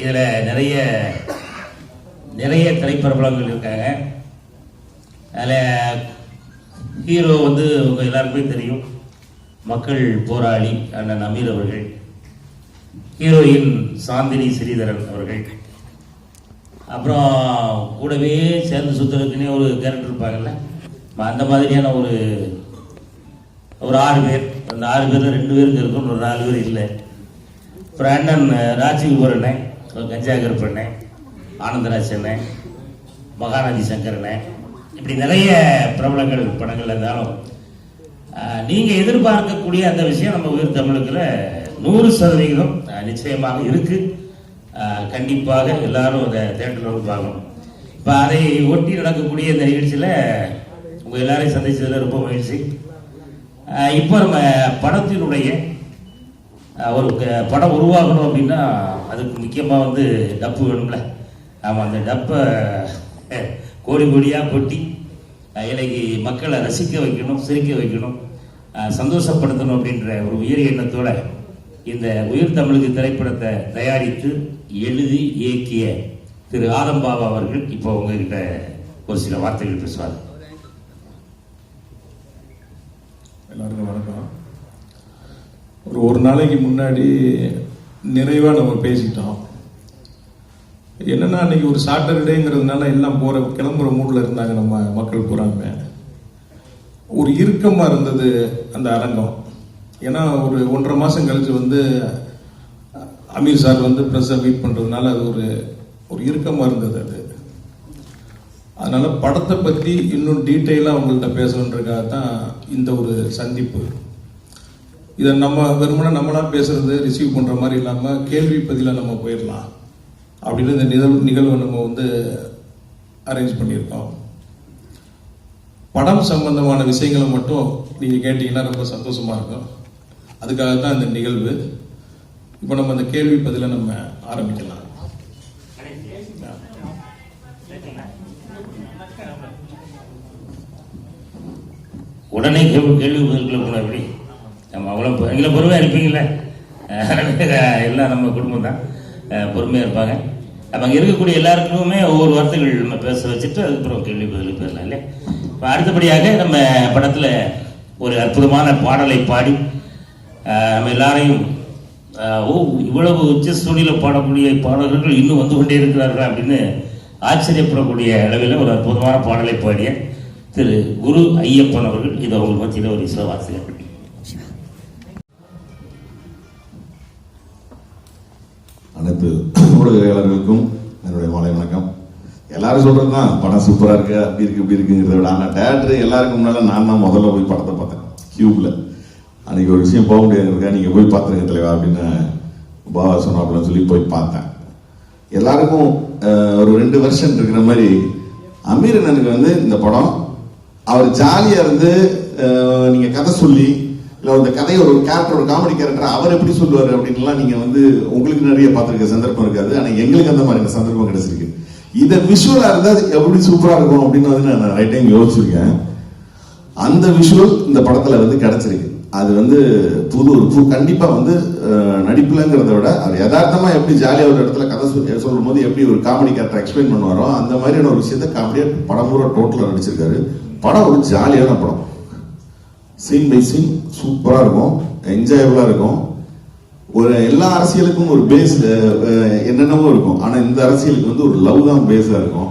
இதில் நிறைய நிறைய திரைப்பிரபலங்கள் இருக்காங்க. அதில் ஹீரோ வந்து உங்கள் எல்லாருக்குமே தெரியும். மக்கள் போராளி அண்ணன் அமீர் அவர்கள். ஹீரோயின் சாந்தினி ஸ்ரீதரன் அவர்கள். அப்புறம் கூடவே சேர்ந்து சுற்றுறதுக்குன்னே ஒரு கேரக்டர் இருப்பாங்கல்ல? அந்த மாதிரியான ஒரு ஒரு ஆறு பேர். அந்த ஆறு பேரில் ரெண்டு பேருக்கு இருக்கும் ஒரு நாலு பேர் இல்லை. அப்புறம் அண்ணன் ராஜீவ் அண்ணன் கஞ்சா கருப்பண்ணன் ஆனந்தராஜ் அண்ணன் மகாராஜி சங்கர் இப்படி நிறைய பிரபலங்கள் படங்கள் இருந்தாலும் நீங்கள் எதிர்பார்க்கக்கூடிய அந்த விஷயம் நம்ம உயிர் தமிழுக்குள்ள நூறு சதவிகிதம் நிச்சயமாக இருக்கு. கண்டிப்பாக எல்லாரும் அதை தேட்டரில் பார்க்கணும். இப்போ அதை ஒட்டி நடக்கக்கூடிய இந்த நிகழ்ச்சியில் உங்கள் எல்லாரையும் சந்திச்சதுல ரொம்ப மகிழ்ச்சி. இப்போ நம்ம படத்தினுடைய ஒரு படம் உருவாகணும் அப்படின்னா அதுக்கு முக்கியமாக வந்து டப்பு வேணும்ல. நாம் அந்த டப்பை கோடி கோடியாக கொட்டி அஹ், மக்களை ரசிக்க வைக்கணும் சிரிக்க வைக்கணும் சந்தோஷப்படுத்தணும் அப்படின்ற ஒரு உயிர் எண்ணத்தோட இந்த உயிர் தமிழுக்கு திரைப்படத்தை தயாரித்து எழுதி இயக்கிய திரு ஆதம்பாபா அவர்கள் இப்போ உங்ககிட்ட ஒரு சில வார்த்தைகள் பேசுவார். எல்லாருக்கும் வணக்கம். ஒரு ஒரு நாளைக்கு முன்னாடி நிறைவாக நம்ம பேசிட்டோம் என்னென்னா அன்றைக்கி ஒரு சாட்டர்டேங்கிறதுனால எல்லாம் போகிற கிளம்புற மூடில் இருந்தாங்க நம்ம மக்கள் பூராமே. ஒரு இறுக்கமாக இருந்தது அந்த அரங்கம். ஏன்னா ஒரு ஒன்றரை மாதம் கழித்து வந்து அமீர் சார் வந்து ப்ரெஸ்ஸை மீட் பண்ணுறதுனால அது ஒரு ஒரு இறுக்கமாக இருந்தது அது. அதனால் படத்தை பற்றி இன்னும் டீட்டெயிலாக அவங்கள்ட்ட பேசணுன்றக்காக தான் இந்த ஒரு சந்திப்பு. இதை நம்ம வெறுமனை நம்மளா பேசுறது ரிசீவ் பண்ற மாதிரி இல்லாம கேள்வி பதிலா நம்ம போயிடலாம் அப்படின்னு இந்த நிகழ்வு நிகழ்வை நம்ம வந்து அரேஞ்ச் பண்ணியிருக்கோம். படம் சம்பந்தமான விஷயங்களை மட்டும் நீங்கள் கேட்டீங்கன்னா ரொம்ப சந்தோஷமாக இருக்கும். அதுக்காக தான் இந்த நிகழ்வு. இப்போ நம்ம அந்த கேள்வி பதிலை நம்ம ஆரம்பிக்கலாம். உடனே கேள்வி கேள்வி பதில்களை போன எப்படி நம்ம அவ்வளோ எங்களை பொறுமையாக இருப்பீங்களே எல்லாம் நம்ம குடும்பம் தான் பொறுமையாக இருப்பாங்க. அப்போ அங்கே இருக்கக்கூடிய எல்லாருக்குமே ஒவ்வொரு வார்த்தைகள் நம்ம பேச வச்சுட்டு அதுக்கப்புறம் கேள்வி பதிலுக்கு பேசலாம் இல்லையா? இப்போ அடுத்தபடியாக நம்ம படத்தில் ஒரு அற்புதமான பாடலை பாடி நம்ம எல்லாரையும் ஓ இவ்வளவு உச்ச சூழ்நிலை பாடக்கூடிய பாடல்கள் இன்னும் வந்து கொண்டே இருக்கிறார்கள் அப்படின்னு ஆச்சரியப்படக்கூடிய அளவில் ஒரு அற்புதமான பாடலை பாடிய திரு குரு ஐயப்பன் அவர்கள் இது அவங்க மத்தியில் ஒரு சில வார்த்தைகள் அனைத்து ஊடகங்களுக்கும் என்னுடைய மாலை வணக்கம். எல்லாரும் சொல்றது தான் படம் சூப்பராக இருக்கு அப்படி இருக்கு இப்படி இருக்குங்கிறத விட ஆனால் டேரக்டர் எல்லாருக்கும் முன்னால நான் தான் முதல்ல போய் படத்தை பார்த்தேன். கியூப்ல அன்னைக்கு ஒரு விஷயம் போக முடியாதுங்க நீங்கள் போய் பார்த்துருங்க தலைவா அப்படின்னு பாபா சொன்னாப்புலன்னு சொல்லி போய் பார்த்தேன். எல்லாருக்கும் ஒரு ரெண்டு வருஷம் இருக்கிற மாதிரி அமீரனனுக்கு வந்து இந்த படம் அவர் ஜாலியாக இருந்து நீங்கள் கதை சொல்லி இந்த கதையை ஒரு கேரக்டர் ஒரு காமெடி கேரக்டர் அவர் எப்படி சொல்லுவார் அப்படின்லாம் நீங்கள் வந்து உங்களுக்கு நிறைய பார்த்துருக்க சந்தர்ப்பம் இருக்காது. ஆனால் எங்களுக்கு அந்த மாதிரி சந்தர்ப்பம் கிடைச்சிருக்கு. இதை விஷுவலாக இருந்தால் எப்படி சூப்பராக இருக்கும் அப்படின்னு வந்து நான் ரைட் டைம் யோசிச்சிருக்கேன். அந்த விஷுவல் இந்த படத்தில் வந்து கிடைச்சிருக்கு. அது வந்து புது ஒரு புது கண்டிப்பாக வந்து நடிப்புலங்கிறத விட அவர் யதார்த்தமாக எப்படி ஜாலியாக ஒரு இடத்துல கதை சொல்லி சொல்லும் போது எப்படி ஒரு காமெடி கேரக்டர் எக்ஸ்பிளைன் பண்ணுவாரோ அந்த மாதிரியான ஒரு விஷயத்த காமெடியாக படம் பூரா டோட்டலாக நடிச்சிருக்காரு. படம் ஒரு ஜாலியான படம். சீன் பை சீன் சூப்பராக இருக்கும். என்ஜாயபுளாக இருக்கும். ஒரு எல்லா அரசியலுக்கும் ஒரு பேஸ் என்னென்னமோ இருக்கும். ஆனால் இந்த அரசியலுக்கு வந்து ஒரு லவ் தான் பேஸாக இருக்கும்.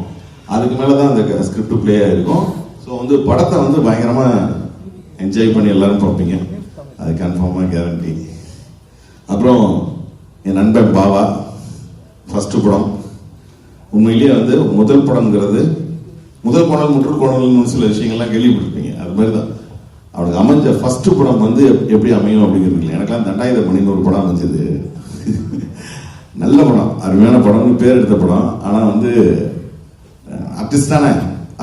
அதுக்கு மேலே தான் அந்த ஸ்கிரிப்ட் பிளே ஆகிருக்கும் ஸோ வந்து படத்தை வந்து பயங்கரமாக என்ஜாய் பண்ணி எல்லாரும் பார்ப்பீங்க. அது கன்ஃபார்மாக கேரண்டி அப்புறம் என் நண்பன் பாவா ஃபஸ்ட்டு படம். உண்மையிலேயே வந்து முதல் படம்ங்கிறது முதல் படம் முற்று கோணல்னு சில விஷயங்கள்லாம் கேள்விப்பட்டிருப்பீங்க. அது மாதிரி தான். அவனுக்கு அமைஞ்ச ஃபர்ஸ்ட் படம் வந்து எப்படி அமையும் அப்படிங்கிறது இல்லை. எனக்கெல்லாம் தண்டாயுத மணின்னு ஒரு படம் அமைஞ்சது. நல்ல படம். அருமையான படம்னு பேர் எடுத்த படம். ஆனால் வந்து ஆர்டிஸ்ட் தானே.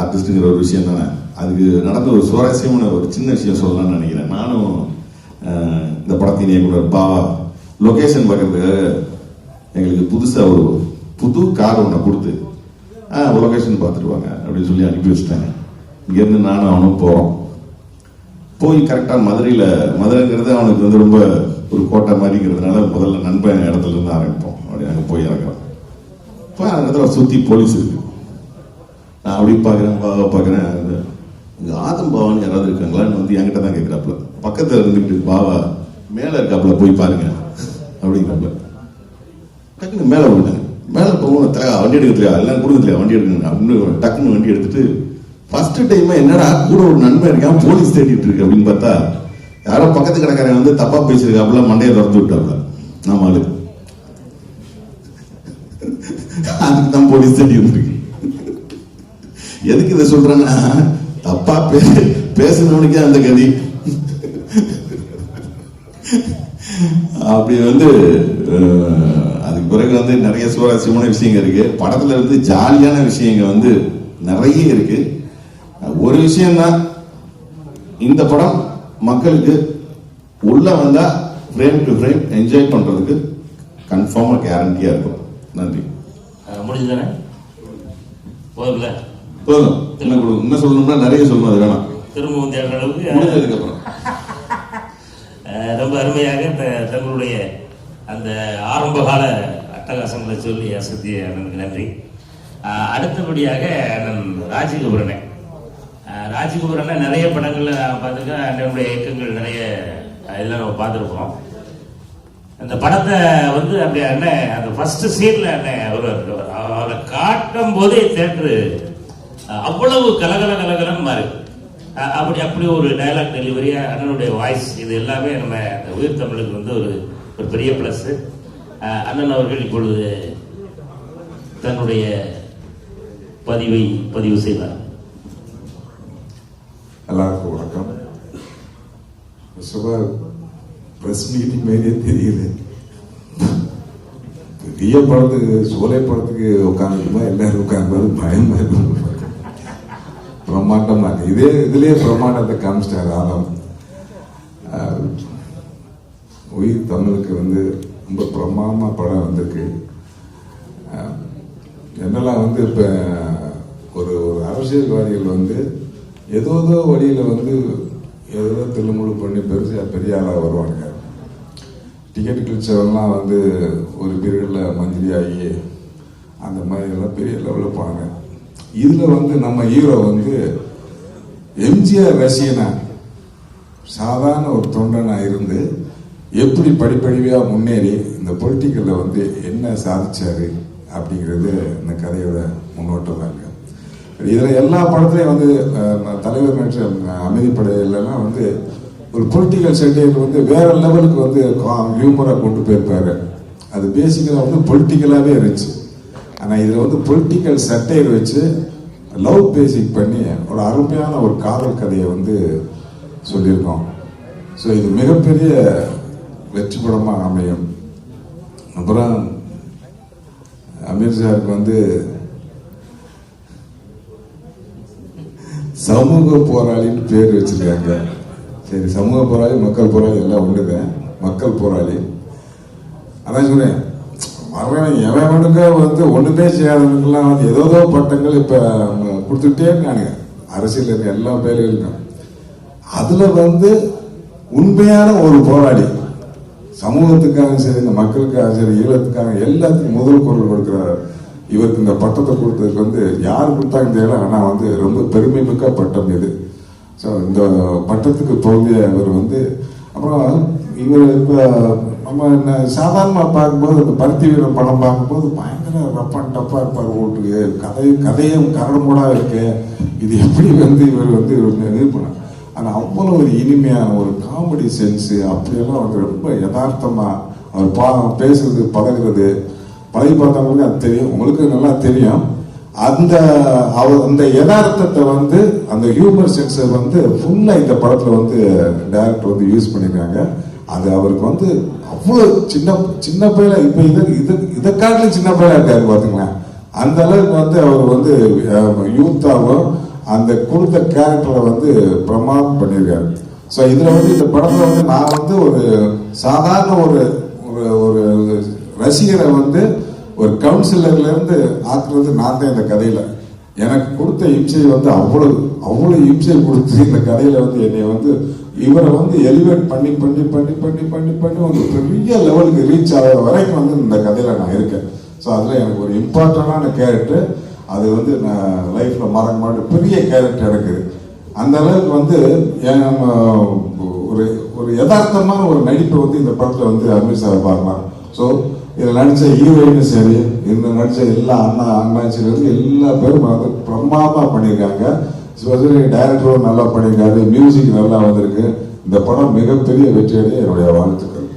ஆர்டிஸ்ட்டுங்கிற ஒரு விஷயம் தானே. அதுக்கு நடந்த ஒரு சுவாரஸ்யமான ஒரு சின்ன விஷயம் சொல்லலாம்னு நினைக்கிறேன். நானும் இந்த படத்தின் இயக்குனர் பாவா லொக்கேஷன் பார்க்கறதுக்காக எங்களுக்கு புதுசாக ஒரு புது கார் ஒன்று கொடுத்து லொக்கேஷன் பார்த்துருவாங்க அப்படின்னு சொல்லி அனுப்பி வச்சுட்டாங்க இங்கேருந்து நானும் அவனும் போகிறோம் போய் கரெக்டாக மதுரையில் மதுரைங்கிறது அவனுக்கு வந்து ரொம்ப ஒரு கோட்டை மாதிரிங்கிறதுனால முதல்ல நண்பன் இடத்துல இருந்து ஆரம்பிப்போம். அப்படி அங்கே போய் இறங்குறோம். போய் அந்த இடத்துல சுற்றி போலீஸ் இருக்கு. நான் அப்படி பார்க்குறேன் பாவா பார்க்குறேன். இங்கே ஆதம் பாவான்னு யாராவது இருக்காங்களான்னு வந்து என்கிட்ட தான் கேட்குறாப்புல. பக்கத்தில் இருந்துக்கிட்டு பாவா மேலே இருக்காப்புல போய் பாருங்க. அப்படிங்கிறாப்புல. டக்குன்னு மேலே விட்டாங்க மேலே போகணும் தலை வண்டி எடுக்கலையா? எல்லாம் கொடுக்கலையா? வண்டி எடுக்கணும் அப்படின்னு டக்குன்னு வண்டி எடுத்துட்டு ஃபர்ஸ்ட் டைம் என்னடா கூட ஒரு நண்பன் இருக்கான் போலீஸ் தேடிட்டு இருக்கு அப்படின்னு பார்த்தா யாரோ பக்கத்து கடைக்காரன் வந்து தப்பா பேசியிருக்காப்புல மண்டையை திறந்து விட்டாப்புல நம்ம ஆளு அதுக்கு தான் போலீஸ் தேடி வந்திருக்கு எதுக்கு இதை சொல்றேன்னா தப்பா பே பேசினவனுக்கே அந்த கதி. அப்படி வந்து அதுக்கு பிறகு வந்து நிறைய சுவாரஸ்யமான விஷயங்கள் இருக்கு. படத்துல இருந்து ஜாலியான விஷயங்கள் வந்து நிறைய இருக்கு. ஒரு விஷயம்தான். இந்த படம் மக்களுக்கு உள்ள வந்தா ஃப்ரேம் டு ஃப்ரேம் என்ஜாய் பண்றதுக்கு கன்ஃபார்மா கேரண்டியா இருக்கும். நன்றி. முடிஞ்சுதானே? போதும்ல? போதும். என்ன கொடு என்ன சொல்லணும்னா நிறைய சொல்லணும் அது வேணாம். திரும்பவும் தேடுற அளவுக்கு முடிஞ்சதுக்கு அப்புறம். ரொம்ப அருமையாக தங்களுடைய அந்த ஆரம்பகால அட்டகாசங்களை சொல்லி அசத்திய அண்ணனுக்கு நன்றி. அடுத்தபடியாக அண்ணன் ராஜகபுரனை ராஜகபுரனை நிறைய படங்கள்ல பார்த்துருக்கேன். அண்ணனுடைய இயக்கங்கள் நிறைய எல்லாம் நம்ம பார்த்துருக்கோம். அந்த படத்தை வந்து அப்படியே அண்ணன் அந்த ஃபர்ஸ்ட் சீனில் அண்ணன் அவர் அவரை காட்டும் போதே தேட்டரு அவ்வளவு கலகல கலகலம் மாறி. அப்படி அப்படி ஒரு டயலாக் டெலிவரியாக அண்ணனுடைய வாய்ஸ் இது எல்லாமே நம்ம அந்த உயிர் தமிழுக்கு வந்து ஒரு ஒரு பெரிய ப்ளஸ் அண்ணன் அவர்கள் இப்பொழுது தன்னுடைய பதிவை பதிவு செய்வார். எல்லாருக்கும் வணக்கம் சுமார் ப்ரெஸ் மீட்டிங் மாதிரியே தெரியல. பெரிய படத்துக்கு சோலை படத்துக்கு உட்காந்துருக்குமா எல்லாரும் உட்காந்து பயமா இருக்கும் பிரம்மாண்டமா இருக்கு. இதே இதுலயே பிரம்மாண்டத்தை காமிச்சிட்டாரு ஆலம் உயிர் தமிழுக்கு வந்து ரொம்ப பிரமாதமா படம் வந்திருக்கு. என்னெல்லாம் வந்து இப்போ ஒரு ஒரு அரசியல்வாதிகள் வந்து ஏதோ ஏதோ வழியில் வந்து ஏதோ தில்லுமுழு பண்ணி பெருசு பெரிய ஆளாக வருவாங்க. டிக்கெட் கிழிச்சவெல்லாம் வந்து ஒரு பீரியடில் மந்திரி ஆகி அந்த மாதிரிலாம் பெரிய லெவலில் போனாங்க. இதில் வந்து நம்ம ஹீரோ வந்து எம்ஜிஆர் ரசிகனா சாதாரண ஒரு தொண்டனாக இருந்து எப்படி படிப்படியாக முன்னேறி இந்த பொலிட்டிக்கலில் வந்து என்ன சாதிச்சாரு அப்படிங்கிறது இந்த கதையோட முன்னோட்டம் தாங்க இதில் எல்லா படத்துலையும் வந்து தலைவர் நடிச்ச அமைதிப்படையிலலாம் வந்து ஒரு பொலிட்டிக்கல் செட்டில் வந்து வேற லெவலுக்கு வந்து ஹியூமராக கொண்டு போயிருப்பாரு. அது பேசிக்கலாக வந்து பொலிட்டிக்கலாகவே இருந்துச்சு. ஆனால் இதில் வந்து பொலிட்டிக்கல் சட்டையர் வச்சு லவ் பேசிக் பண்ணி ஒரு அருமையான ஒரு காதல் கதையை வந்து சொல்லியிருக்கோம். ஸோ இது மிகப்பெரிய வெற்றி படமாக அமையும். அப்புறம் அமீர் சாருக்கு வந்து சமூக போராளின்னு பேர் வச்சிருக்காங்க. சரி சமூக போராளி மக்கள் போராளி எல்லாம் ஒண்ணுதான். மக்கள் போராளி. அதான் சொன்னேன் வரவன் எவனுங்க வந்து ஒண்ணுமே செய்யாதவனுக்கெல்லாம் வந்து ஏதோ ஏதோ பட்டங்கள் இப்ப கொடுத்துட்டே இருக்கானுங்க. அரசியல் இருக்க எல்லா இருக்கும் அதுல வந்து உண்மையான ஒரு போராளி சமூகத்துக்காக சரி இந்த மக்களுக்காக சரி ஈழத்துக்காக எல்லாத்துக்கும் முதல் குரல் கொடுக்கிறார். இவருக்கு இந்த பட்டத்தை கொடுத்ததுக்கு வந்து யார் கொடுத்தாங்க தெரியல ஆனால் வந்து ரொம்ப பெருமை மிக்க பட்டம் இது. ஸோ இந்த பட்டத்துக்கு தோன்றிய இவர் வந்து அப்புறம் இவர் இப்போ நம்ம என்ன சாதாரணமாக பார்க்கும்போது இந்த பருத்தி வீரன் படம் பார்க்கும்போது பயங்கர ரப்பன் டப்பாக இருப்பார் ஓட்டுக்கு கதை கதையும் கரடுமுடா இருக்கு. இது எப்படி வந்து இவர் வந்து இது ஆனால் அவ்வளோ ஒரு இனிமையான ஒரு காமெடி சென்ஸு அப்படியெல்லாம் வந்து ரொம்ப யதார்த்தமாக அவர் பா பேசுறது பழகிறது. பழகி பார்த்தவங்களுக்கு அது தெரியும். உங்களுக்கு நல்லா தெரியும். அந்த அவர் அந்த யதார்த்தத்தை வந்து அந்த ஹியூமர் சென்சர் வந்து ஃபுல்லாக இந்த படத்தில் வந்து டேரக்டர் வந்து யூஸ் பண்ணியிருக்காங்க அது அவருக்கு வந்து அவ்வளோ சின்ன சின்ன பையல இப்போ இது இது இதை காட்டிலும் சின்ன பையலா இருக்காரு பார்த்துங்களேன் அந்த அளவுக்கு வந்து அவர் வந்து யூத்தாகவும் அந்த கொடுத்த கேரக்டரை வந்து பிரமாதம் பண்ணியிருக்காரு ஸோ இதில் வந்து இந்த படத்தில் வந்து நான் வந்து ஒரு சாதாரண ஒரு ஒரு ரசிகரை வந்து ஒரு கவுன்சிலர்ல இருந்து ஆக்குறது நான் தான் இந்த கதையில. எனக்கு கொடுத்த இம்சை வந்து அவ்வளவு அவ்வளவு இம்சை கொடுத்து இந்த கதையில வந்து என்னை வந்து இவரை வந்து எலிவேட் பண்ணி பண்ணி பண்ணி பண்ணி பண்ணி பண்ணி ஒரு பெரிய லெவலுக்கு ரீச் ஆகிற வரைக்கும் வந்து இந்த கதையில நான் இருக்கேன். ஸோ அதில் எனக்கு ஒரு இம்பார்ட்டண்டான கேரக்டர் அது வந்து நான் லைஃப்பில் மறக்க மாட்டேன் பெரிய கேரக்டர் எனக்கு. அந்த அளவுக்கு வந்து ஒரு ஒரு யதார்த்தமான ஒரு நடிப்பை வந்து இந்த படத்தில் வந்து அமீர் சார் பார்க்கலாம் ஸோ இதில் நடித்த ஹீரோயினும் சரி இதில் நடித்த எல்லா அண்ணா அண்ணாச்சிலேருந்து எல்லா பேரும் வந்து பிரமாதமாக பண்ணியிருக்காங்க. ஸ்பெஷலி டைரக்டரும் நல்லா பண்ணியிருக்காரு. மியூசிக் நல்லா வந்திருக்கு. இந்த படம் மிகப்பெரிய வெற்றியடைய என்னுடைய வாழ்த்துக்கள்.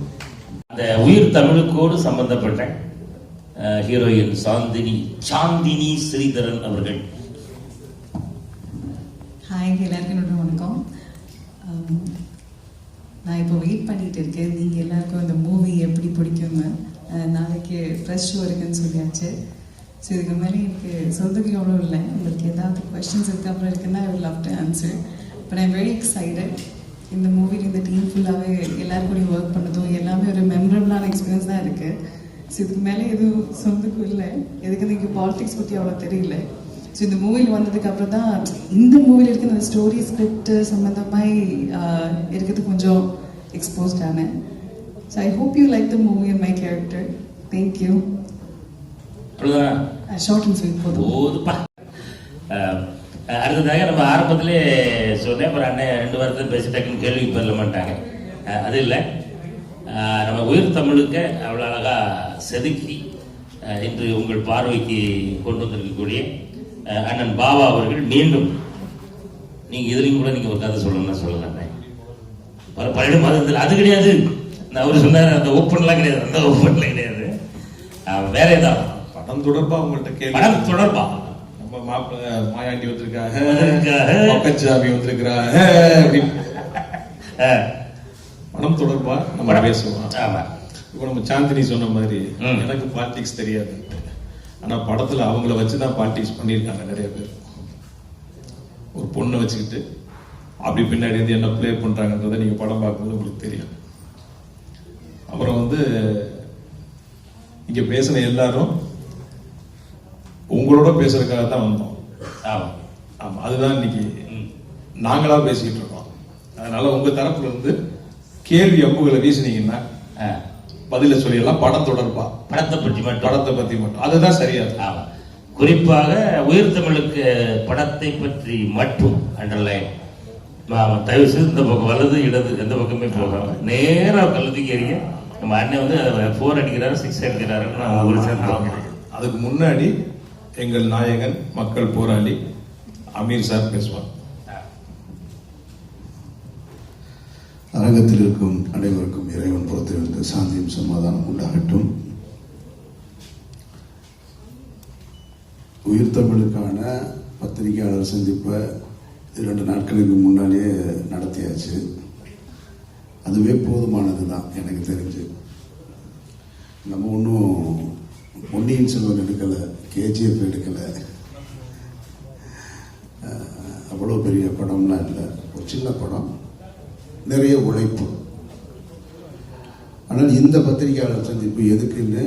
அந்த உயிர் தமிழுக்கோடு சம்பந்தப்பட்ட அஹ், ஹீரோயின் சாந்தினி சாந்தினி ஸ்ரீதரன் அவர்கள். ஹாய் எல்லாருக்கும் வணக்கம். நான் இப்போ வெயிட் பண்ணிட்டு இருக்கேன். நீங்கள் எல்லாருக்கும் இந்த மூவி எப்படி பிடிக்கும்னு. நாளைக்கு ப்ரெஷ் ஷோ இருக்குன்னு சொல்லியாச்சு. ஸோ இதுக்கு மேலே எனக்கு சொல்றதுக்கு எவ்வளோ இல்லை. உங்களுக்கு ஏதாவது கொஸ்டின்ஸ் இதுக்கப்புறம் இருக்குன்னா I will love to answer but I'm very excited இந்த மூவியில் இந்த டீம் ஃபுல்லாகவே எல்லாரும் கூடயும் ஒர்க் பண்ணதும் எல்லாமே ஒரு மெமரபுளான எக்ஸ்பீரியன்ஸ் தான் இருக்குது ஸோ இதுக்கு மேலே எதுவும் சொந்தக்கும் இல்லை. எதுக்கு எனக்கு பாலிடிக்ஸ் பற்றி அவ்வளோ தெரியல. ஸோ இந்த மூவியில் வந்ததுக்கு அப்புறம் தான் இந்த மூவியில் இருக்கிற அந்த ஸ்டோரி ஸ்கிரிப்ட் சம்மந்தமாய் இருக்கிறது கொஞ்சம் எக்ஸ்போஸ்ட் ஆனேன். So I hope you like the movie and my character thank you அவ்வளவுதான். ஷார்ட் அண்ட் ஸ்வீட் போதும் போதுப்பா அஹ், அடுத்ததாக நம்ம ஆரம்பத்திலே சொன்னேன் அப்புறம் அண்ணன் ரெண்டு வாரத்தில் பேசி டக்குன்னு கேள்வி பெறல மாட்டாங்க. அது இல்லை. நம்ம உயிர் தமிழுக்க அவ்வளோ அழகா செதுக்கி இன்று உங்கள் பார்வைக்கு கொண்டு வந்திருக்கக்கூடிய அண்ணன் பாபா அவர்கள் மீண்டும் நீங்கள் இதுலையும் கூட நீங்கள் ஒரு கதை சொல்லணும்னா சொல்லலாம் பல பன்னெண்டு மாதத்தில் அது கிடையாது. அவர் சொன்னார் அந்த ஓப்பன்லாம் கிடையாது. அந்த ஓப்பன்லாம் கிடையாது. வேற ஏதாவது. படம் தொடர்பா உங்கள்கிட்ட கேள்வி? படம் தொடர்பா? நம்ம மாப்பிள்ள மாயாண்டி வந்திருக்காங்க. பக்கச்சாமி வந்திருக்கிறாங்க. படம் தொடர்பா? நம்ம. பேசுவோம்? ஆமா. இப்போ நம்ம சாந்தினி சொன்ன மாதிரி. எனக்கு பாலிடிக்ஸ் தெரியாது. ஆனா படத்துல அவங்கள வச்சு தான் பாலிடிக்ஸ் பண்ணியிருக்காங்க நிறைய பேர். ஒரு பொண்ணை வச்சுக்கிட்டு அப்படி பின்னாடி இருந்து என்ன ப்ளே பண்றாங்கன்றதை நீங்க படம் பார்க்கும்போது உங்களுக்கு தெரியும். அப்புறம் வந்து இங்க பேசின எல்லாரும் உங்களோட பேசுறதுக்காக தான் வந்தோம். ஆமா. ஆமா அதுதான் இன்னைக்கு ம். நாங்களா பேசிக்கிட்டு இருக்கோம். அதனால உங்க தரப்புல இருந்து கேள்வி அம்புகளை வீசுனீங்கன்னா பதில சொல்லிடலாம். படம் தொடர்பா? படத்தை பற்றி மட்டும். படத்தை பத்தி மட்டும். அதுதான் சரியா இருக்கும். ஆமா. குறிப்பாக உயிர் தமிழுக்கு படத்தை பற்றி மட்டும் அண்டர்லைன். தயவு செய்து இந்த பக்கம் வலது இடது எந்த பக்கமே போகாம. நேரா கழுத்துக்கு எறிய நம்ம அண்ணன் வந்து ஃபோர் அடிக்கிறாரு சிக்ஸ் அடிக்கிறாருன்னு நான் ஒரு சேர்ந்து அதுக்கு முன்னாடி எங்கள் நாயகன் மக்கள் போராளி அமீர் சார் பேசுவார். அரங்கத்தில் இருக்கும் அனைவருக்கும் இறைவன் புறத்திலிருந்து சாந்தியும் சமாதானம் உண்டாகட்டும். உயிர் தமிழுக்கான பத்திரிகையாளர் சந்திப்பை இரண்டு நாட்களுக்கு முன்னாடியே நடத்தியாச்சு. அதுவே போதுமானது தான் எனக்கு தெரிஞ்சு. நம்ம ஒன்றும் பொன்னியின் செல்வன் எடுக்கலை கேஜிஎஃப் எடுக்கலை. அவ்வளோ பெரிய படம்லாம் இல்லை. ஒரு சின்ன படம் நிறைய உழைப்பு. ஆனால் இந்த பத்திரிகையாளர் சந்திப்பு எதுக்குன்னு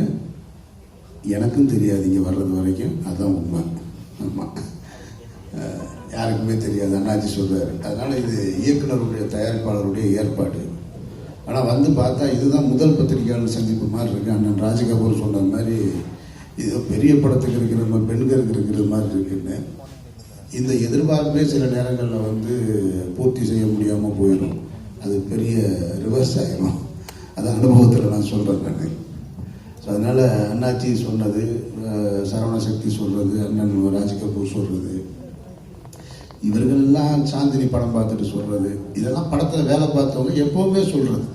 எனக்கும் தெரியாது இங்கே வர்றது வரைக்கும். அதுதான் உண்மை. ஆமாம் யாருக்குமே தெரியாது. அண்ணாச்சி சொல்வார் அதனால் இது இயக்குனருடைய தயாரிப்பாளருடைய ஏற்பாடு. ஆனால் வந்து பார்த்தா இதுதான் முதல் பத்திரிகையாளர் சந்திப்பு மாதிரி இருக்குது அண்ணன் ராஜகபூர் சொன்ன மாதிரி இது பெரிய படத்துக்கு இருக்கிற மாதிரி பெண்களுக்கு இருக்கிற மாதிரி இருக்குன்னு. இந்த எதிர்பார்ப்பே சில நேரங்களில் வந்து பூர்த்தி செய்ய முடியாமல் போயிடும். அது பெரிய ரிவர்ஸ் ஆகிடும் அது அனுபவத்தில் நான் சொல்கிறேன் நான். ஸோ அதனால் அண்ணாச்சி சொன்னது சரவண சக்தி சொல்கிறது அண்ணன் ராஜகபூர் சொல்கிறது இவர்களெல்லாம் சாந்தினி படம் பார்த்துட்டு சொல்கிறது இதெல்லாம் படத்தில் வேலை பார்த்தவங்க எப்போவுமே சொல்கிறது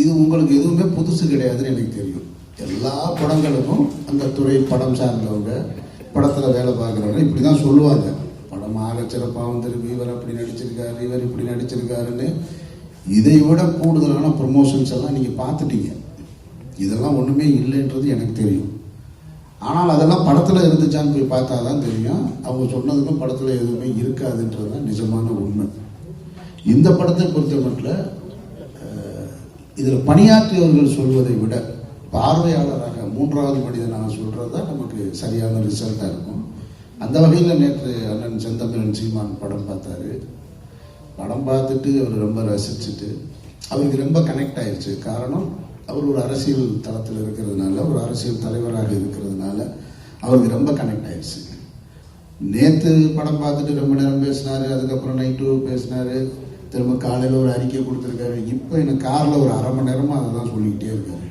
இது உங்களுக்கு எதுவுமே புதுசு கிடையாதுன்னு எனக்கு தெரியும். எல்லா படங்களுக்கும் அந்த துறை படம் சார்ந்தவங்க படத்தில் வேலை பார்க்குறவங்க இப்படி தான் சொல்லுவாங்க. படம் ஆக சிறப்பாக வந்துருக்கு. இவர் அப்படி நடிச்சிருக்காரு இவர் இப்படி நடிச்சிருக்காருன்னு. இதை விட கூடுதலான ப்ரொமோஷன்ஸ் எல்லாம் நீங்கள் பார்த்துட்டீங்க. இதெல்லாம் ஒன்றுமே இல்லைன்றது எனக்கு தெரியும். ஆனால் அதெல்லாம் படத்தில் இருந்துச்சான்னு போய் பார்த்தா தான் தெரியும். அவங்க சொன்னதுக்கும் படத்தில் எதுவுமே இருக்காதுன்றது தான் நிஜமான உண்மை. இந்த படத்தை பொறுத்த மட்டும் இதில் பணியாற்றியவர்கள் சொல்வதை விட பார்வையாளராக மூன்றாவது மனிதனாக சொல்கிறது தான் நமக்கு சரியான ரிசல்ட்டாக இருக்கும். அந்த வகையில் நேற்று அண்ணன் செந்தமிழன் சீமான் படம் பார்த்தாரு. படம் பார்த்துட்டு அவர் ரொம்ப ரசிச்சுட்டு அவருக்கு ரொம்ப கனெக்ட் ஆயிடுச்சு காரணம் அவர் ஒரு அரசியல் தளத்தில் இருக்கிறதுனால ஒரு அரசியல் தலைவராக இருக்கிறதுனால அவருக்கு ரொம்ப கனெக்ட் ஆயிடுச்சு நேற்று படம் பார்த்துட்டு ரொம்ப நேரம் பேசினார் அதுக்கப்புறம் நைட்டு பேசினாரு. திரும்ப காலையில் ஒரு அறிக்கை கொடுத்துருக்காரு. இப்போ எனக்கு காரில் ஒரு அரை மணி நேரமாக அதை தான் சொல்லிக்கிட்டே இருக்காரு.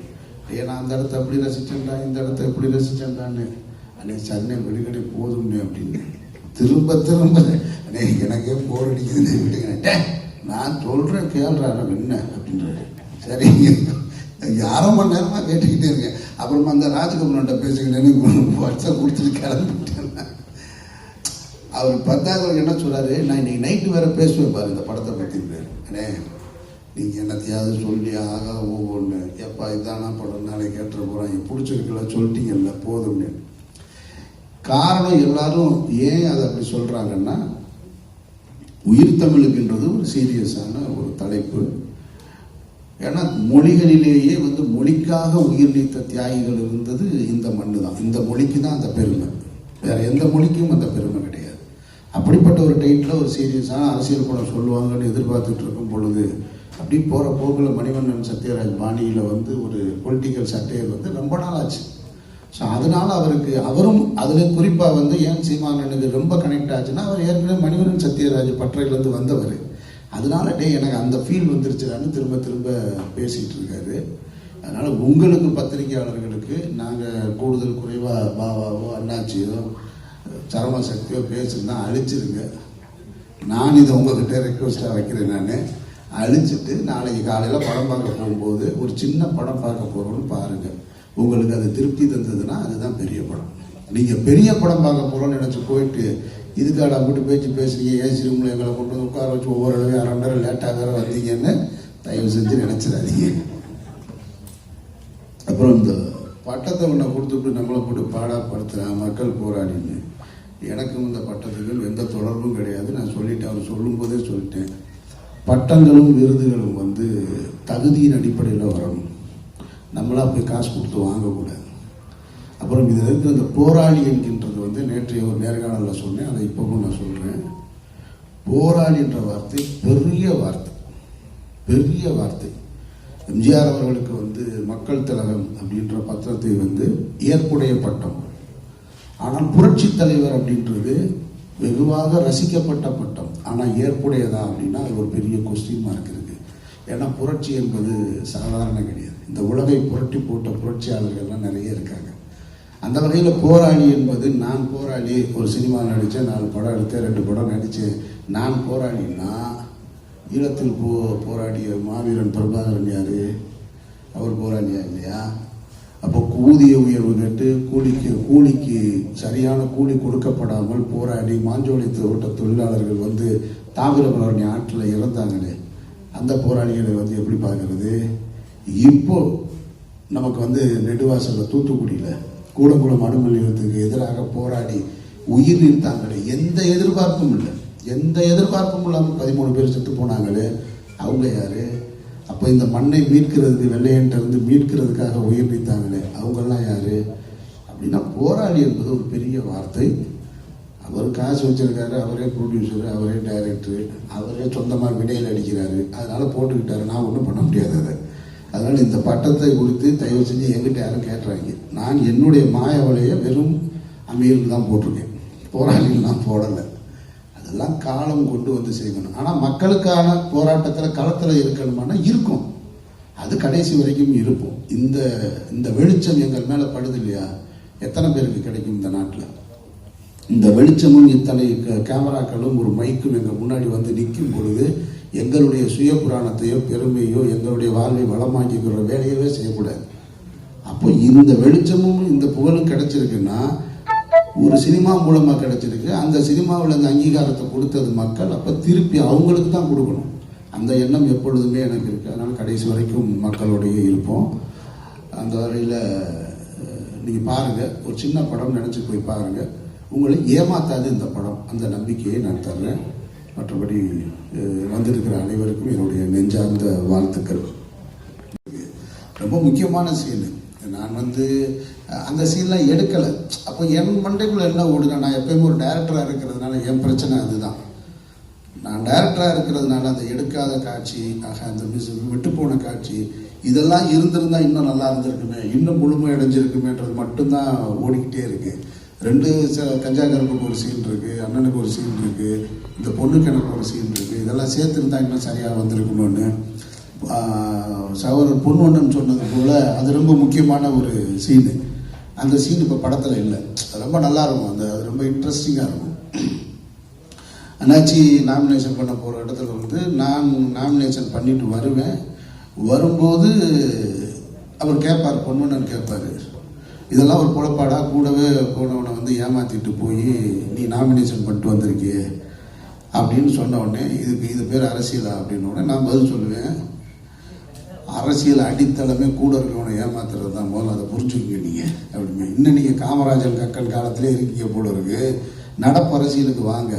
ஏன்னா அந்த இடத்த அப்படி ரசிச்சேன்டா? இந்த இடத்த எப்படி ரசிச்சேன்டான்னு? அன்னைக்கு சென்னை விடுகடை போதும்னே அப்படின்னு. திரும்ப திரும்ப அண்ணே எனக்கே போர் அடிக்குதுன்னு விட்டுக்கிறேன் நான் சொல்கிறேன் கேள்றாரு என்ன? அப்படின்றாரு. சரி அரை மணி நேரமாக கேட்டுக்கிட்டே இருக்கேன். அப்புறமா அந்த ராஜகுமார்கிட்ட பேசிக்கிட்டேன்னு வாட்ஸ்அப் கொடுத்துட்டு கிளம்பிட்டேன். அவர் பத்தாவது என்ன சொல்கிறாரு நான் இன்னைக்கு நைட்டு வேற பேசுவேன் பாரு இந்த படத்தை பற்றி அண்ணே நீங்கள் என்னத்தையாவது சொல்லி ஆகா ஒவ்வொன்று எப்பா இதானா படம் நாளைக்கு கேட்டுற போகிறாங்க பிடிச்சிருக்கல சொல்லிட்டீங்கல்ல போதும்னு. காரணம் எல்லாரும் ஏன் அதை அப்படி சொல்கிறாங்கன்னா உயிர் தமிழுக்குன்றது ஒரு சீரியஸான ஒரு தலைப்பு. ஏன்னா மொழிகளிலேயே வந்து மொழிக்காக உயிர் நீத்த தியாகிகள் இருந்தது இந்த மண்ணு தான் இந்த மொழிக்கு தான் அந்த பெருமை. வேற எந்த மொழிக்கும் அந்த பெருமை அப்படிப்பட்ட ஒரு டைட்டில் ஒரு சீரியஸான அரசியல் படம் சொல்லுவாங்கன்னு எதிர்பார்த்துட்டு இருக்கும் பொழுது அப்படி போகிற போக்கில் மணிவண்ணன் சத்யராஜ் பாணியில் வந்து ஒரு பொலிட்டிக்கல் சட்டையர் வந்து ரொம்ப நாள் ஆச்சு. ஸோ அதனால் அவருக்கு அவரும் அதில் குறிப்பாக வந்து ஏன் சீமானனுக்கு ரொம்ப கனெக்ட் ஆச்சுன்னா அவர் ஏற்கனவே மணிவண்ணன் சத்யராஜ் பற்றையிலேருந்து வந்தவர். அதனால டே எனக்கு அந்த ஃபீல் வந்துருச்சுடான்னு திரும்ப திரும்ப பேசிகிட்டு இருக்காரு. அதனால் உங்களுக்கு பத்திரிகையாளர்களுக்கு நாங்கள் கூடுதல் குறைவாக பாபாவோ அண்ணாச்சியோ சரம சக்தியோ பேசுனா அழிச்சிருங்க. நான் இதை உங்ககிட்ட ரெக்வஸ்ட்டாக வைக்கிறேன் நான். அழிச்சிட்டு நாளைக்கு காலையில் படம் பார்க்க போகும்போது ஒரு சின்ன படம் பார்க்க போகிறோம்னு பாருங்கள் உங்களுக்கு அது திருப்தி தந்ததுன்னா அதுதான் பெரிய படம். நீங்கள் பெரிய படம் பார்க்க போகிறோம்னு நினச்சி போயிட்டு இதுக்காக அப்படி பேச்சு பேசுறீங்க ஏசி ரூமில் எங்களை கொண்டு வந்து உட்கார வச்சு ஒவ்வொரு இடமே அரை மணி நேரம் லேட்டாக வேறு வந்தீங்கன்னு தயவு செஞ்சு நினச்சிடாதீங்க. அப்புறம் இந்த பட்டத்தை ஒன்றை கொடுத்துட்டு நம்மளை போட்டு பாடாப்படுத்துகிறேன் மக்கள் போராடின்னு. எனக்கும் இந்த பட்டத்துக்கும் எந்த தொடர்பும் கிடையாது. நான் சொல்லிட்டேன் அவர் சொல்லும்போதே சொல்லிட்டேன். பட்டங்களும் விருதுகளும் வந்து தகுதியின் அடிப்படையில் வரணும் நம்மளாக போய் காசு கொடுத்து வாங்கக்கூடாது. அப்புறம் இதில் இருக்கிற இந்த போராளி என்கின்றது வந்து நேற்றைய ஒரு நேர்காணலில் சொன்னேன் அதை இப்போவும் நான் சொல்கிறேன் போராளி என்ற வார்த்தை பெரிய வார்த்தை. பெரிய வார்த்தை. எம்ஜிஆர் அவர்களுக்கு வந்து மக்கள் திலகம் அப்படின்ற பத்திரத்தை வந்து ஏற்புடைய பட்டம். ஆனால் புரட்சி தலைவர் அப்படின்றது வெகுவாக ரசிக்கப்பட்ட பட்டம். ஆனால் ஏற்புடையதா அப்படின்னா அது ஒரு பெரிய கொஸ்டின் மார்க் ஏன்னா புரட்சி என்பது சாதாரண கிடையாது. இந்த உலகை புரட்டி போட்ட புரட்சியாளர்கள்லாம் நிறைய இருக்காங்க. அந்த வகையில் போராளி என்பது நான் போராளி ஒரு சினிமா நடித்தேன் நாலு படம் எடுத்தேன் ரெண்டு படம் நடித்தேன் நான் போராளின்னா ஈழத்தில் போ போராடிய மாவீரன் பிரபாகரன் யார்? அவர் போராளியா இல்லையா? அப்போ ஊதிய உயர்வு கேட்டு கூலிக்கு கூலிக்கு சரியான கூலி கொடுக்கப்படாமல் போராடி மாஞ்சோலை தோட்ட தொழிலாளர்கள் வந்து தாமிரபரணி ஆற்றில் இறந்தாங்களே அந்த போராளிகளை வந்து எப்படி பார்க்கறது? இப்போ நமக்கு வந்து நெடுவாசலில் தூத்துக்குடியில் கூடங்குளம் அணு எதிராக போராடி உயிர் நிறுத்தாங்களே எந்த எதிர்பார்ப்பும் இல்லை. எந்த எதிர்பார்ப்பும் இல்லாமல் பதிமூணு பேர் செத்து போனாங்களே அவங்க யாரு? அப்போ இந்த மண்ணை மீட்கிறதுக்கு வெள்ளையன்ட்ட இருந்து மீட்கிறதுக்காக உயிர் நீத்தாங்களே அவங்கெல்லாம் யார்? அப்படின்னா போராளி என்பது ஒரு பெரிய வார்த்தை. அவர் காசு வச்சிருக்காரு அவரே ப்ரொடியூசர் அவரே டைரக்டரு அவரே சொந்தமாக விடையில் அடிக்கிறாரு. அதனால் போட்டுக்கிட்டாரு. நான் ஒன்றும் பண்ண முடியாது அதை. அதனால் இந்த பட்டத்தை கொடுத்து தயவு செஞ்சு எங்கிட்ட யாரும் கேட்டுறாங்க நான் என்னுடைய மாயவலையை வெறும் அமீருக்கு தான் போட்டிருக்கேன். போராளிலாம் போடலை. அதெல்லாம் காலம் கொண்டு வந்து செய்யணும் ஆனால் மக்களுக்கான போராட்டத்தில் களத்தில் இருக்கணுமானா இருக்கும். அது கடைசி வரைக்கும் இருப்போம். இந்த இந்த வெளிச்சம் எங்கள் மேலே படுது இல்லையா? எத்தனை பேருக்கு கிடைக்கும் இந்த நாட்டில்? இந்த வெளிச்சமும் இத்தனை கேமராக்களும் ஒரு மைக்கும் எங்கள் முன்னாடி வந்து நிற்கும் பொழுது எங்களுடைய சுய புராணத்தையோ பெருமையோ எங்களுடைய வாழ்வை வளமாக்கிக்கிற வேலையவே செய்யக்கூடாது. அப்போ இந்த வெளிச்சமும் இந்த புகழும் கிடைச்சிருக்குன்னா ஒரு சினிமா மூலமாக கிடச்சிருக்கு. அந்த சினிமாவில் அந்த அங்கீகாரத்தை கொடுத்தது மக்கள். அப்போ திருப்பி அவங்களுக்கு தான் கொடுக்கணும். அந்த எண்ணம் எப்பொழுதுமே எனக்கு இருக்குது அதனால் கடைசி வரைக்கும் மக்களுடைய இருப்போம். அந்த வரையில் நீங்கள் பாருங்கள் ஒரு சின்ன படம் நினச்சி போய் பாருங்கள் உங்களை ஏமாத்தாது இந்த படம். அந்த நம்பிக்கையை நான் தர்றேன். மற்றபடி வந்திருக்கிற அனைவருக்கும் என்னுடைய நெஞ்சார்ந்த வாழ்த்துக்கள். ரொம்ப முக்கியமான சீனு நான் வந்து அந்த சீன்லாம் எடுக்கலை. அப்போ என் மண்டைக்குள்ள என்ன ஓடுனா நான் எப்பயுமே ஒரு டேரக்டராக இருக்கிறதுனால என் பிரச்சனை அதுதான். நான் டேரக்டராக இருக்கிறதுனால அந்த எடுக்காத காட்சி ஆக அந்த விட்டு போன காட்சி இதெல்லாம் இருந்திருந்தால் இன்னும் நல்லா இருந்திருக்குமே இன்னும் முழுமை அடைஞ்சிருக்குமேன்றது மட்டும்தான் ஓடிக்கிட்டே இருக்கு. ரெண்டு ச- கஞ்சா ஒரு சீன் இருக்கு அண்ணனுக்கு ஒரு சீன் இருக்கு இந்த பொண்ணுக்கு எனக்கு ஒரு சீன் இருக்கு இதெல்லாம் சேர்த்துருந்தா இன்னும் சரியாக வந்திருக்கணும்னு ஆஹ், பொண்ணு ஒன்றுன்னு சொன்னது போல அது ரொம்ப முக்கியமான ஒரு சீனு அந்த சீன் இப்போ படத்தில் இல்லை. ரொம்ப நல்லா இருக்கும் அந்த அது ரொம்ப இன்ட்ரெஸ்டிங்காக இருக்கும். அண்ணாச்சி நாமினேஷன் பண்ண போகிற இடத்துல வந்து நான் நாமினேஷன் பண்ணிட்டு வருவேன். வரும்போது அவர் கேட்பார் பொன்வண்ணன் கேட்பார் இதெல்லாம் ஒரு குழப்பாடா கூடவே போனவனை வந்து ஏமாற்றிட்டு போய் நீ நாமினேஷன் பண்ணிட்டு வந்திருக்கியே அப்படின்னு சொன்ன உடனே இதுக்கு இது பேர் அரசியலா? அப்படின்னு உடனே நான் பதில் சொல்லுவேன். அரசியல் அடித்தளமே கூட இருக்கவனை ஏமாத்துறது தான் முதல்ல அதை புரிஞ்சுக்கங்க நீங்கள் அப்படின்னு இன்னும் நீங்கள் காமராஜர் கக்கன் காலத்திலே இருக்கீங்க போல இருக்கு. நடப்பு அரசியலுக்கு வாங்க.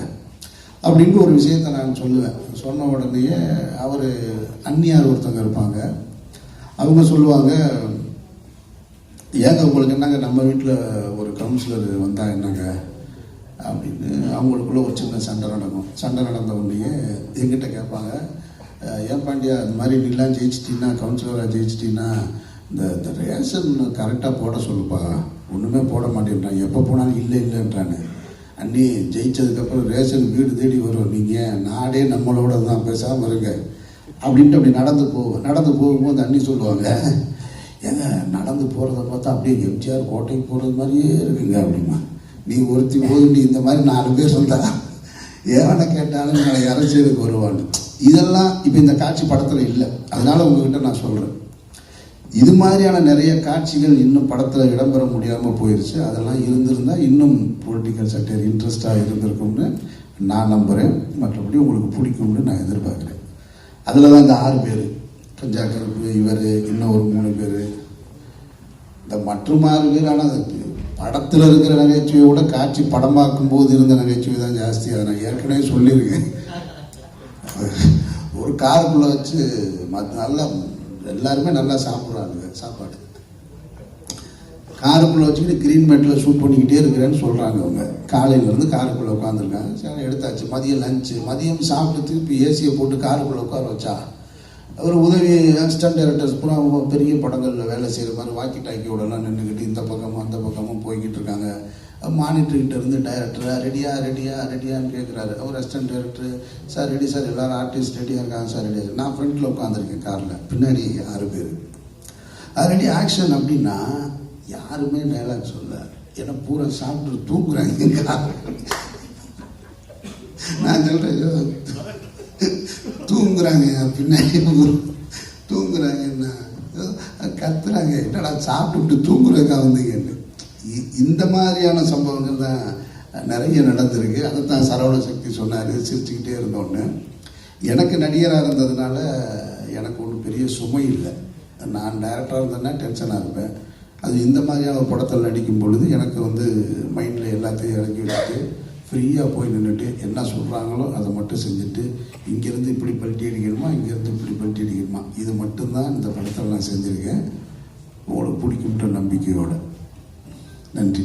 அப்படின்ட்டு ஒரு விஷயத்தை நான் சொல்லுவேன். சொன்ன உடனேயே அவர் அந்நியார் ஒருத்தவங்க இருப்பாங்க. அவங்க சொல்லுவாங்க ஏங்க உங்களுக்கு என்னங்க நம்ம வீட்டில் ஒரு கவுன்சிலர் வந்தால் என்னங்க? அப்படின்னு. அவங்களுக்குள்ள ஒரு சின்ன சண்டை நடக்கும். சண்டை நடந்த உடனேயே எங்கிட்ட கேட்பாங்க ஏன் பாண்டியா இந்த மாதிரி நீலாம் ஜெயிச்சிட்டின்னா கவுன்சிலராக ஜெயிச்சிட்டின்னா இந்த இந்த ரேஷன் கரெக்டாக போட சொல்லுப்பா. ஒன்றுமே போட மாட்டேன்றான் எப்போ போனாலும் இல்லை இல்லைன்றானு. அண்ணி ஜெயிச்சதுக்கப்புறம் ரேஷன் வீடு தேடி வரும் நீங்கள் நாடே நம்மளோட தான். பேசாமல் இருங்க. அப்படின்ட்டு அப்படி நடந்து போவோம் நடந்து போகும்போது அண்ணி சொல்லுவாங்க ஏங்க நடந்து போகிறத பார்த்தா அப்படியே எம்ஜிஆர் கோட்டைக்கு போகிறது மாதிரியே இருக்குங்க அப்படிமா நீ ஒருத்தி போது நீ இந்த மாதிரி நாலு பேர் இருந்தா ஏவனை கேட்டாலும் நாளை அரசியலுக்கு வருவான்னு. இதெல்லாம் இப்போ இந்த காட்சி படத்தில் இல்லை. அதனால் உங்ககிட்ட நான் சொல்கிறேன் இது மாதிரியான நிறைய காட்சிகள் இன்னும் படத்தில் இடம்பெற முடியாமல் போயிடுச்சு அதெல்லாம் இருந்திருந்தால் இன்னும் பொலிட்டிக்கல் செக்டர் இன்ட்ரெஸ்டாக இருந்திருக்கும்னு நான் நம்புகிறேன் மற்றபடி உங்களுக்கு பிடிக்கும்னு நான் எதிர்பார்க்குறேன். அதில் தான் இந்த ஆறு பேர். கஞ்சா கருப்பு இவர் இன்னும் ஒரு மூணு பேர். இந்த மற்றும் ஆறு பேர் ஆனால் அது படத்தில் இருக்கிற நகைச்சுவையை விட காட்சி படமாக்கும் போது இருந்த நகைச்சுவை தான் ஜாஸ்தி. அதை நான் ஏற்கனவே சொல்லியிருக்கேன். ஒரு காருக்குள்ளே வச்சு மற்ற நல்லா எல்லாருமே நல்லா சாப்பிட்றாங்க சாப்பாடு. காருக்குள்ளே வச்சுக்கிட்டு கிரீன் மேட்டில் ஷூட் பண்ணிக்கிட்டே இருக்கிறேன்னு சொல்கிறாங்க அவங்க காலையிலேருந்து காருக்குள்ளே உட்காந்துருக்காங்க சரி எடுத்தாச்சு. மதியம் லஞ்சு மதியம் சாப்பிட்டு திருப்பி ஏசியை போட்டு காருக்குள்ளே உட்கார வச்சா ஒரு உதவி அசிஸ்டன்ட் டைரக்டர்ஸ் பூரா அவங்க பெரிய படங்களில் வேலை செய்கிற மாதிரி வாக்கி டாக்கியோடலாம் நின்றுக்கிட்டு இந்த பக்கமும் அந்த பக்கமும் போய்கிட்டு இருக்காங்க. மானிட்டர்கிட்ட இருந்து டைரக்டராக ரெடியா ரெடியா ரெடியான்னு கேட்குறாரு அவர் assistant director sir ready sir. எல்லாரும் ஆர்டிஸ்ட் ரெடியாக இருக்காங்க சார் ரெடியாக நான் ஃப்ரண்ட்டில் உட்காந்துருக்கேன் காரில். பின்னாடி ஆறு பேர். ஆல்ரெடி ஆக்ஷன் அப்படின்னா யாருமே டைலாக் சொல்ல ஏன்னா பூரா சாப்பிட்டு தூங்குறாங்க நான் சொல்கிறேன் தூங்குறாங்க பின்னாடி ஊர். தூங்குறாங்கன்னா கத்துறாங்க. என்னடா சாப்பிட்டுட்டு தூங்குறதுக்காக வந்தீங்கன்னு. கேட்டு இந்த மாதிரியான சம்பவங்கள் தான் நிறைய நடந்திருக்கு. அதை தான் சரவண சக்தி சொன்னார் சிரிச்சுக்கிட்டே இருந்தோன்னு. எனக்கு நடிகராக இருந்ததுனால எனக்கு ஒன்றும் பெரிய சுமை இல்லை. நான் டைரக்டராக இருந்தேன்னா டென்ஷனாக இருப்பேன். அது இந்த மாதிரியான ஒரு படத்தில் நடிக்கும் பொழுது எனக்கு வந்து மைண்டில் எல்லாத்தையும் இறக்கி வச்சுட்டு ஃப்ரீயாக போய் நின்றுட்டு என்ன சொல்கிறாங்களோ அதை மட்டும் செஞ்சுட்டு இங்கேருந்து இப்படி பல்ட்டி அடிக்கணுமா இங்கேருந்து இப்படி பல்ட்டி அடிக்கணுமா? இது மட்டும்தான் இந்த படத்தில் நான் செஞ்சுருக்கேன். உங்களுக்கு பிடிக்கும்ன்ற நம்பிக்கையோடு. நன்றி